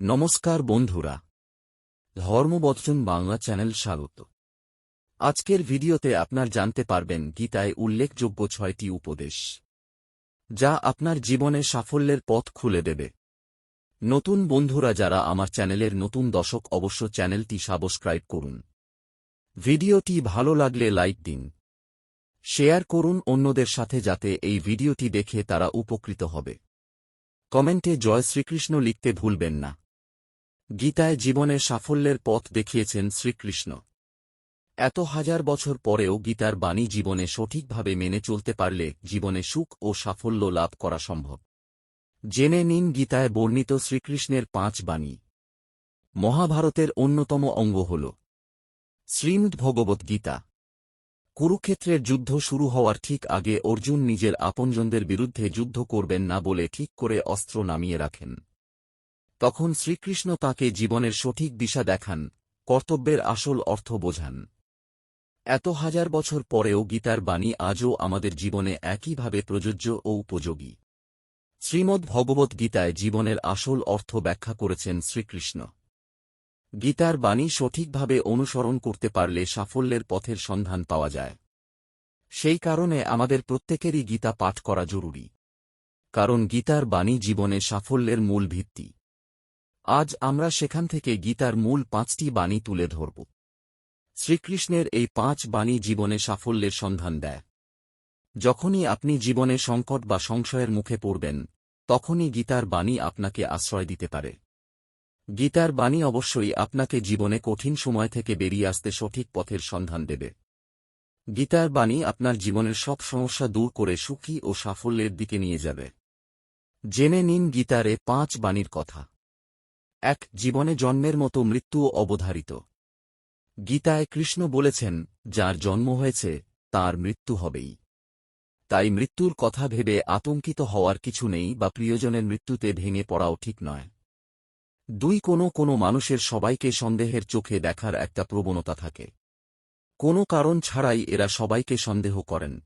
নমস্কার বন্ধুরা। ধর্মবচন বাংলা চ্যানেল স্বাগত। আজকের ভিডিওতে আপনার জানতে পারবেন গীতায় উল্লেখযোগ্য ছয়টি উপদেশ, যা আপনার জীবনে সাফল্যের পথ খুলে দেবে। নতুন বন্ধুরা যারা আমার চ্যানেলের নতুন দশক অবশ্য চ্যানেলটি সাবস্ক্রাইব করুন। ভিডিওটি ভালো লাগলে লাইক দিন। শেয়ার করুন অন্যদের সাথে যাতে এই ভিডিওটি দেখে তারা উপকৃত হবে। কমেন্টে জয় শ্রীকৃষ্ণ লিখতে ভুলবেন না। গীতায় জীবনে সাফল্যের পথ দেখিয়েছেন শ্রীকৃষ্ণ। এত হাজার বছর পরেও গীতার বাণী জীবনে সঠিকভাবে মেনে চলতে পারলে জীবনে সুখ ও সাফল্য লাভ করা সম্ভব। জেনে নিন গীতায় বর্ণিত শ্রীকৃষ্ণের পাঁচ বাণী। মহাভারতের অন্যতম অঙ্গ হল শ্রীমদ ভগবত গীতা। কুরুক্ষেত্রের যুদ্ধ শুরু হওয়ার ঠিক আগে অর্জুন নিজের আপনজনদের বিরুদ্ধে যুদ্ধ করবেন না বলে ঠিক করে অস্ত্র নামিয়ে রাখেন। তখন শ্রীকৃষ্ণ তাকে জীবনের সঠিক দিশা দেখান, কর্তব্যের আসল অর্থ বোঝান। এত হাজার বছর পরেও গীতার বাণী আজও আমাদের জীবনে একইভাবে প্রযোজ্য ও উপযোগী। শ্রীমদ্ ভগবত গীতায় জীবনের আসল অর্থ ব্যাখ্যা করেছেন শ্রীকৃষ্ণ। গীতার বাণী সঠিকভাবে অনুসরণ করতে পারলে সাফল্যের পথের সন্ধান পাওয়া যায়। সেই কারণে আমাদের প্রত্যেকেরই গীতা পাঠ করা জরুরি। কারণ গীতার বাণী জীবনে সাফল্যের মূল ভিত্তি। আজ আমরা সেখান থেকে গীতার মূল পাঁচটি বাণী তুলে ধরব। শ্রীকৃষ্ণের এই পাঁচ বাণী জীবনে সাফল্যের সন্ধান দেয়। যখনই আপনি জীবনে সংকট বা সংশয়ের মুখে পড়বেন, তখনই গীতার বাণী আপনাকে আশ্রয় দিতে পারে। গীতার বাণী অবশ্যই আপনাকে জীবনে কঠিন সময় থেকে বেরিয়ে আসতে সঠিক পথের সন্ধান দেবে। গীতার বাণী আপনার জীবনের সব সমস্যা দূর করে সুখী ও সাফল্যের দিকে নিয়ে যাবে। জেনে নিন গীতারে পাঁচ বাণীর কথা। এক জীবনে জন্মের মতো মৃত্যুও অবধারিত। গীতায় কৃষ্ণ বলেছেন, যার জন্ম হয়েছে, তার মৃত্যু হবেই। তাই মৃত্যুর কথা ভেবে আতঙ্কিত হওয়ার কিছু নেই বা প্রিয়জনের মৃত্যুতে ভেঙে পড়াও ঠিক নয়। দুই কোনো কোনো মানুষের সবাইকে সন্দেহের চোখে দেখার একটা প্রবণতা থাকে। কোনো কারণ ছাড়াই এরা সবাইকে সন্দেহ করেন।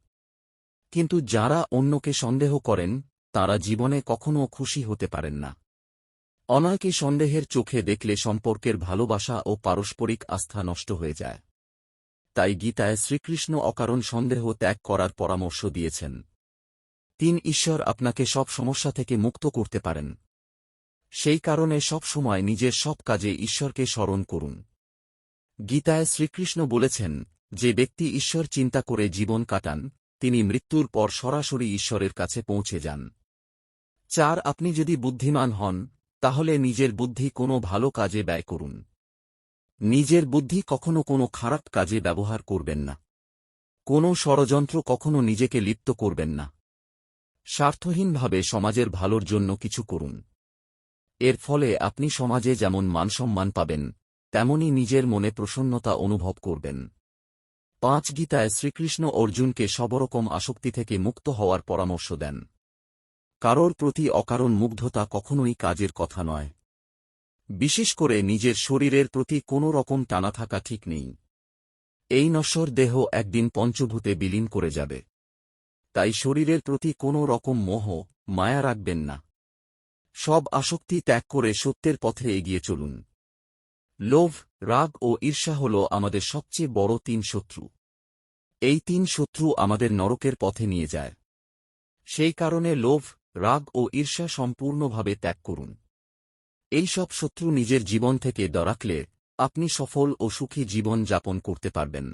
কিন্তু যারা অন্যকে সন্দেহ করেন, তারা জীবনে কখনও খুশি হতে পারেন না। অনয়কে সন্দেহের চোখে দেখলে সম্পর্কের ভালোবাসা ও পারস্পরিক আস্থা নষ্ট হয়ে যায়। তাই গীতায় শ্রীকৃষ্ণ অকারণ সন্দেহ ত্যাগ করার পরামর্শ দিয়েছেন। তিন ঈশ্বর আপনাকে সব সমস্যা থেকে মুক্ত করতে পারেন। সেই কারণে সব সময় নিজের সব কাজে ঈশ্বরকে স্মরণ করুন। গীতায় শ্রীকৃষ্ণ বলেছেন, যে ব্যক্তি ঈশ্বর চিন্তা করে জীবন কাটান, তিনি মৃত্যুর পর সরাসরি ঈশ্বরের কাছে পৌঁছে যান। চার, আপনি যদি বুদ্ধিমান হন তাহলে নিজের বুদ্ধি কোনো ভালো কাজে ব্যয় করুন। নিজের বুদ্ধি কখনো কোনো খারাপ কাজে ব্যবহার করবেন না। কোনো ষড়যন্ত্র কখনো নিজেকে লিপ্ত করবেন না। স্বার্থহীনভাবে সমাজের ভালোর জন্য কিছু করুন। এর ফলে আপনি সমাজে যেমন মানসম্মান পাবেন, তেমনি নিজের মনে প্রসন্নতা অনুভব করবেন। পাঁচ গীতায় শ্রীকৃষ্ণ অর্জুনকে সবরকম আসক্তি থেকে মুক্ত হওয়ার পরামর্শ দেন। কারোর প্রতি অকারণ মুগ্ধতা কখনোই কাজের কথা নয়। বিশেষ করে নিজের শরীরের প্রতি কোনো রকম টানা থাকা ঠিক নেই। এই নশ্বর দেহ একদিন পঞ্চভূতে বিলীন করে যাবে। তাই শরীরের প্রতি কোনো রকম মোহ, মায়া রাখবেন না। সব আসক্তি ত্যাগ করে সত্যের পথে এগিয়ে চলুন। লোভ, রাগ ও ঈর্ষা হল আমাদের সবচেয়ে বড় তিন শত্রু। এই তিন শত্রু আমাদের নরকের পথে নিয়ে যায়। সেই কারণে লোভ রাগ ও ঈর্ষা সম্পূর্ণভাবে ত্যাগ করুন। এই সব শত্রু নিজের জীবন থেকে দরাকলে আপনি সফল ও সুখী জীবন যাপন করতে পারবেন।